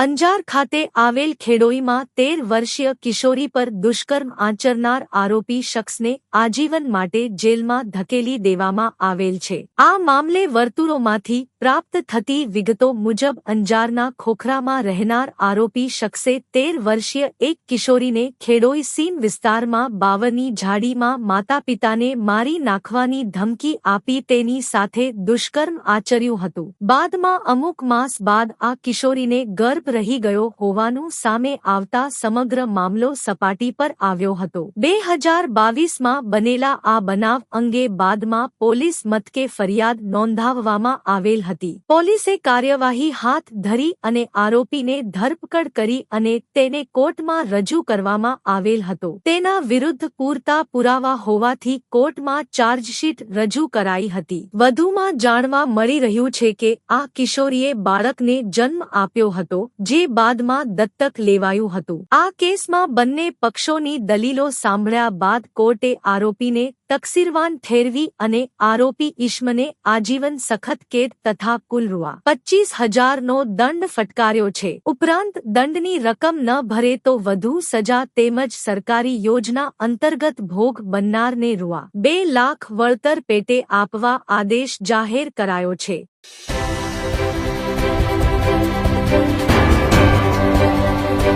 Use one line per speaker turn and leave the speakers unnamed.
અંજાર ખાતે આવેલ ખેડોઈમાં તેર વર્ષીય કિશોરી પર દુષ્કર્મ આચરનાર આરોપી શખ્સને આજીવન માટે જેલમાં ધકેલી દેવામાં આવેલ છે. આ મામલે વર્તુળોમાંથી પ્રાપ્ત થતી વિગતો મુજબ અંજારના ખોખરામાં રહેનાર આરોપી શખ્સે તેર વર્ષીય એક કિશોરીને ખેડોઈ સીમ વિસ્તારમાં બાવરની ઝાડીમાં માતા પિતાને મારી નાખવાની ધમકી આપી તેની સાથે દુષ્કર્મ આચર્યું હતું. બાદમાં અમુક માસ બાદ આ કિશોરીને ગર્ભ રહી ગયો હોવાનું સામે આવતા સમગ્ર મામલો સપાટી પર આવ્યો હતો. બે હજાર બાવીસમાં બનેલા આ બનાવ અંગે બાદમાં પોલીસ મથકે ફરિયાદ નોંધાવવામાં આવેલ હતી. પોલીસે કાર્યવાહી હાથ ધરી અને આરોપીને ધરપકડ કરી અને તેને કોર્ટમાં રજૂ કરવામાં આવેલ હતો. તેના વિરુદ્ધ પૂરતા પુરાવા હોવાથી કોર્ટમાં ચાર્જશીટ રજૂ કરાઈ હતી. વધુમાં જાણવા મળી રહ્યું છે કે આ કિશોરીએ બાળકને જન્મ આપ્યો હતો. જે બાદમાં દત્તક લેવાયું હતું. આ કેસમાં બંને પક્ષોની દલીલો સાંભળ્યા બાદ કોર્ટે આરોપીને તકસીરવાન ઠેરવી અને આરોપી ઈશ્મને આજીવન સખત કેદ તથા કુલ રૂઆ પચીસ હજારનો દંડ ફટકાર્યો છે. ઉપરાંત દંડની રકમ ન ભરે તો વધુ સજા તેમજ સરકારી યોજના અંતર્ગત ભોગ બનનારને રૂઆ. બે લાખ વળતર પેટે આપવા આદેશ જાહેર કરાયો છે.